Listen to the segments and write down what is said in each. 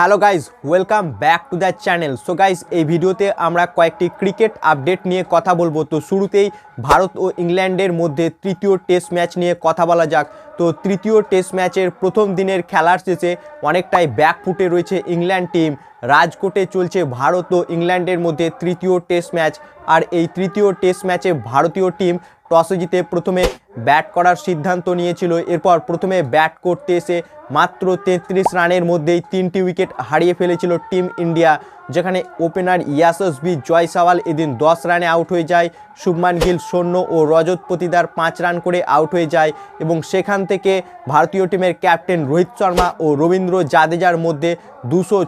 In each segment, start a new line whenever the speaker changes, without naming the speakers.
Hello guys welcome back to the channel. So guys এই ভিডিওতে আমরা কয়েকটি ক্রিকেট আপডেট নিয়ে কথা বলব। তো শুরুতেই ভারত ও ইংল্যান্ডের মধ্যে তৃতীয় টেস্ট ম্যাচ নিয়ে কথা বলা যাক। তো তৃতীয় টেস্ট ম্যাচের প্রথম দিনের খেলার শেষে অনেকটাই ব্যাক ফুটে রয়েছে ইংল্যান্ড টিম। রাজকোটে চলছে ভারত ও ইংল্যান্ডের মধ্যে তৃতীয় টেস্ট ম্যাচ। আর এই তৃতীয় টেস্ট ম্যাচে ভারতীয় টিম টসে জিতে প্রথমে ব্যাট করার সিদ্ধান্ত নিয়েছিল। এরপর প্রথমে ব্যাট করতে এসে মাত্র তেত্রিশ রানের মধ্যেই তিনটি উইকেট হারিয়ে ফেলেছিল টিম ইন্ডিয়া। যেখানে ওপেনার ইয়াসসবি জয় সাওয়াল এদিন দশ রানে আউট হয়ে যায়। শুভমান গিল শূন্য ও রজত পতিদার পাঁচ রান করে আউট হয়ে যায় এবং সেখান থেকে ভারতীয় টিমের ক্যাপ্টেন রোহিত শর্মা ও রবীন্দ্র জাদেজার মধ্যে দুশো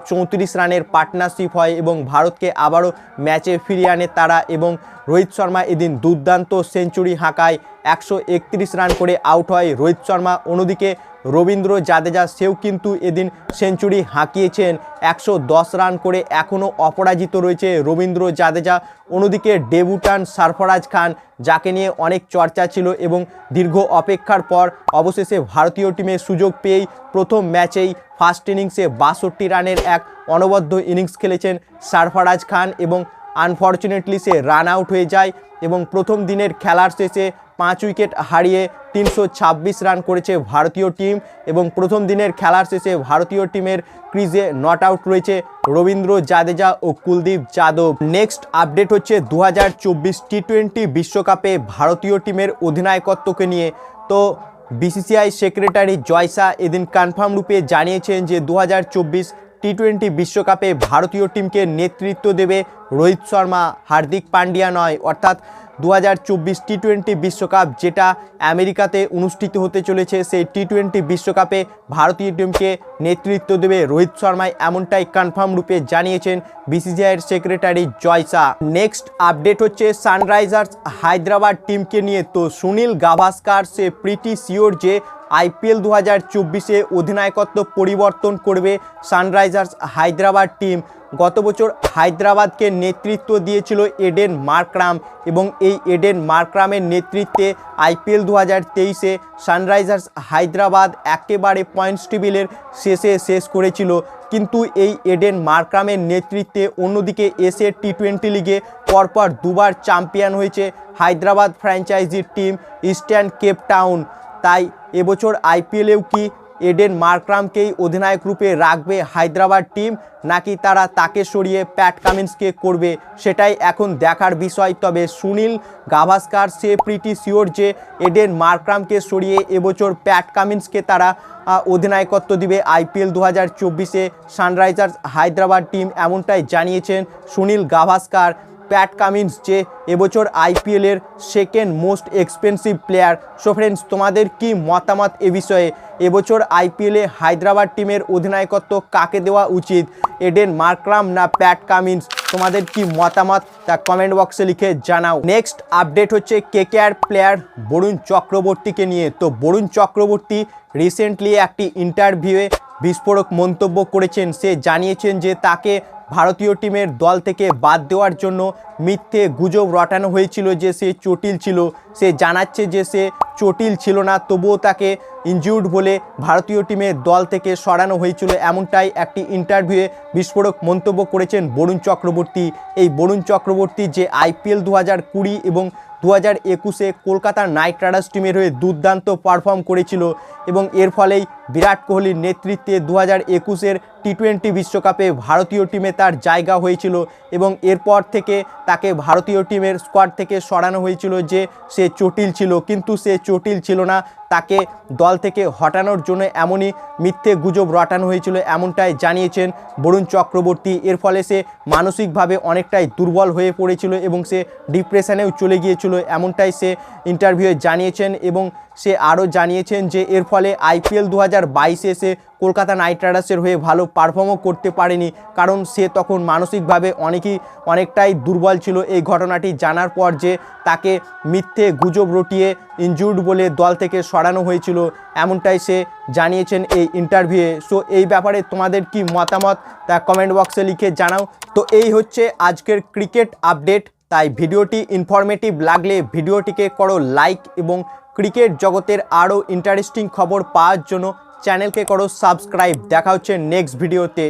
রানের পার্টনারশিপ হয় এবং ভারতকে আবারও ম্যাচে ফিরিয়ে আনে তারা এবং রোহিত শর্মা এদিন দুর্দান্ত সেঞ্চুরি হাঁকায়। একশো একত্রিশ রান করে আউট হয় রোহিত শর্মা। অন্যদিকে রবীন্দ্র জাদেজা সেও কিন্তু এদিন সেঞ্চুরি হাঁকিয়েছেন। একশো দশ রান করে এখনও অপরাজিত রয়েছে রবীন্দ্র জাদেজা। অন্যদিকে ডেবুটান সারফরাজ খান, যাকে নিয়ে অনেক চর্চা ছিল এবং দীর্ঘ অপেক্ষার পর অবশেষে ভারতীয় টিমে সুযোগ পেয়েই প্রথম ম্যাচেই ফার্স্ট ইনিংসে বাষট্টি রানের এক অনবদ্য ইনিংস খেলেছেন সারফরাজ খান এবং আনফর্চুনেটলি সে রান আউট হয়ে যায় এবং প্রথম দিনের খেলার শেষে পাঁচ উইকেট হারিয়ে তিনশো ছাব্বিশ রান করেছে ভারতীয় টিম এবং প্রথম দিনের খেলার শেষে ভারতীয় টিমের ক্রিজে নট আউট রয়েছে রবীন্দ্র জাদেজা ও কুলদীপ যাদব। নেক্সট আপডেট হচ্ছে দু হাজার চব্বিশ টি টোয়েন্টি বিশ্বকাপে ভারতীয় টিমের অধিনায়কত্বকে নিয়ে। তো বিসিসিআই সেক্রেটারি জয়সা এদিন কনফার্ম রূপে জানিয়েছেন যে দু হাজার চব্বিশ টি টোয়েন্টি বিশ্বকাপে ভারতীয় টিমকে নেতৃত্ব দেবে রোহিত শর্মা, হার্দিক পান্ডিয়া নয়। অর্থাৎ দু হাজার চব্বিশ টি টোয়েন্টি বিশ্বকাপ যেটা আমেরিকাতে অনুষ্ঠিত হতে চলেছে, সেই টি টোয়েন্টি বিশ্বকাপে ভারতীয় টিমকে নেতৃত্ব দেবে রোহিত শর্মাই এমনটাই কনফার্ম রূপে জানিয়েছেন বিসিসিআইয়ের সেক্রেটারি জয়সা নেক্সট আপডেট হচ্ছে সানরাইজার্স হায়দ্রাবাদ টিমকে নিয়ে। তো সুনীল গাভাস্কার, সে প্রিটি শিওর যে আইপিএল দু হাজার চব্বিশে অধিনায়কত্ব পরিবর্তন করবে সানরাইজার্স হায়দ্রাবাদ টিম। গত বছর হায়দ্রাবাদকে নেতৃত্ব দিয়েছিল এডেন মার্করাম এবং এই এডেন মার্করামের নেতৃত্বে আইপিএল দু হাজার তেইশে সানরাইজার্স হায়দ্রাবাদ একেবারে পয়েন্টস টেবিলের শেষে শেষ করেছিল। কিন্তু এই এডেন মার্করামের নেতৃত্বে অন্যদিকে এসে টি টোয়েন্টি লিগে পরপর দুবার চ্যাম্পিয়ন হয়েছে হায়দ্রাবাদ ফ্র্যাঞ্চাইজির টিম ইস্টার্ন কেপ টাউন। তাই এবছর আইপিএলেও কি এডেন মার্করামকেই অধিনায়ক রূপে রাখবে হায়দ্রাবাদ টিম, নাকি তারা তাকে সরিয়ে প্যাট কামিন্সকে করবে সেটাই এখন দেখার বিষয়। তবে সুনীল গাভাস্কার সে প্রিটি শিওর যে এডেন মার্করামকে সরিয়ে এবছর প্যাট কামিন্সকে তারা অধিনায়কত্ব দিবে আইপিএল দু হাজার চব্বিশে। সানরাইজার্স হায়দ্রাবাদ টিম এমনটাই জানিয়েছেন সুনীল গাভাস্কার। প্যাট কামিন্স, যে এবছর আইপিএলের second most expensive player so friends তোমাদের কি মতামত এ বিষয়ে? এবছর আইপিএলে হায়দ্রাবাদ টিমের অধিনায়কত্ব কাকে দেওয়া উচিত? এডেন মার্করাম না প্যাট কামিন্স? তোমাদের কি মতামত? তা কমেন্ট বক্সে লিখে জানাও। নেক্সট আপডেট হচ্ছে কেকেআর প্লেয়ার বরুণ চক্রবর্তীকে নিয়ে। তো বরুণ চক্রবর্তী রিসেন্টলি একটি ইন্টারভিউয়ে বিস্ফোরক মন্তব্য করেছেন। সে জানিয়েছেন যে তাকে ভারতীয় টিমের দল থেকে বাদ দেওয়ার জন্য মিথ্যে গুজব রটানো হয়েছিল যে সে চটিল ছিল। সে জানাচ্ছে যে সে চটিল ছিল না, তবুও তাকে ইনজিউর্ড বলে ভারতীয় টিমের দল থেকে সরানো হয়েছিল। এমনটাই একটি ইন্টারভিউয়ে বিস্ফোরক মন্তব্য করেছেন বরুণ চক্রবর্তী। এই বরুণ চক্রবর্তী যে আইপিএল দু হাজার কুড়ি এবং দু হাজার একুশে কলকাতার নাইট রাইডার্স টিমের হয়ে দুর্দান্ত পারফর্ম করেছিল এবং এর ফলেই বিরাট কোহলির নেতৃত্বে দু হাজার একুশের টি টোয়েন্টি বিশ্বকাপে ভারতীয় টিমে তার জায়গা হয়েছিল এবং এরপর থেকে তাকে ভারতীয় টিমের স্কোয়াড থেকে সরানো হয়েছিল যে সে চটিল ছিল, কিন্তু সে চটিল ছিল না। তাকে দল থেকে হটানোর জন্য এমনই মিথ্যে গুজব রটানো হয়েছিল, এমনটাই জানিয়েছেন বরুণ চক্রবর্তী। এর ফলে সে মানসিকভাবে অনেকটাই দুর্বল হয়ে পড়েছিল এবং সে ডিপ্রেশনেও চলে গিয়েছিল, এমনটাই সে ইন্টারভিউয়ে জানিয়েছেন এবং সে আরও জানিয়েছেন যে এর ফলে আইপিএল দু হাজার বাইশে সে কলকাতা নাইট রাইডার্সের হয়ে ভালো পারফর্মও করতে পারেনি। কারণ সে তখন মানসিকভাবে অনেকই, অনেকটাই দুর্বল ছিল। এই ঘটনাটি জানার পর যে তাকে মিথ্যে গুজব রটিয়ে ইনজুর্ড বলে দল থেকে সরানো হয়েছিল, এমনটাই সে জানিয়েছেন এই ইন্টারভিউয়ে সো এই ব্যাপারে তোমাদের কি মতামত? তা কমেন্ট বক্সে লিখে জানাও। তো এই হচ্ছে আজকের ক্রিকেট আপডেট তাই ভিডিওটি ইনফরমেটিভ লাগলে ভিডিওটিকে করো লাইক এবং ক্রিকেট জগতের আরও ইন্টারেস্টিং খবর পাওয়ার জন্য চ্যানেলকে করো সাবস্ক্রাইব দেখা হচ্ছে নেক্সট ভিডিওতে